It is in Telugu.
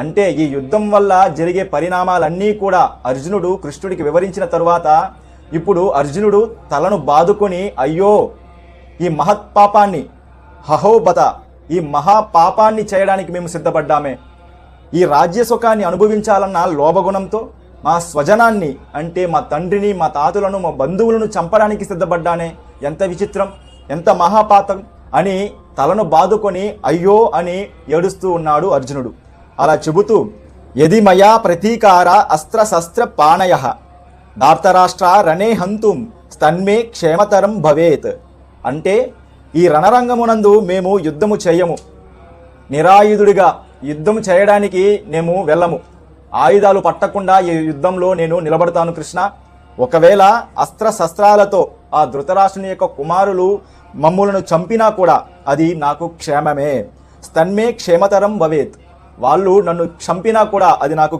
అంటే ఈ యుద్ధం వల్ల జరిగే పరిణామాలన్నీ కూడా అర్జునుడు కృష్ణుడికి వివరించిన తరువాత ఇప్పుడు అర్జునుడు తలను బాదుకొని అయ్యో ఈ మహత్పాపాన్ని హహోబత ఈ మహా పాపాన్ని చేయడానికి మేము సిద్ధపడ్డామే. ఈ రాజ్య సుఖాన్ని అనుభవించాలన్న లోభగుణంతో మా స్వజనాన్ని అంటే మా తండ్రిని మా తాతలను మా బంధువులను చంపడానికి సిద్ధపడ్డానే. ఎంత విచిత్రం ఎంత మహాపాతం అని తలను బాదుకొని అయ్యో అని ఏడుస్తూ ఉన్నాడు అర్జునుడు. అలా చెబుతూ యది మయా ప్రతీకార అస్త్ర శస్త్ర పాణయ దార్తరాష్ట్ర రణే హంతుం స్తన్మే క్షేమతరం భవేత్. అంటే ఈ రణరంగమునందు మేము యుద్ధము చేయము. నిరాయుధుడిగా యుద్ధం చేయడానికి మేము వెళ్ళము. ఆయుధాలు పట్టకుండా ఈ యుద్ధంలో నేను నిలబడతాను కృష్ణ. ఒకవేళ అస్త్ర శస్త్రాలతో ఆ ధృతరాష్ట్రుని యొక్క కుమారులు మమ్ములను చంపినా కూడా అది నాకు క్షేమమే. స్తన్మే క్షేమతరం భవేత్. వాళ్ళు నన్ను చంపినా కూడా అది నాకు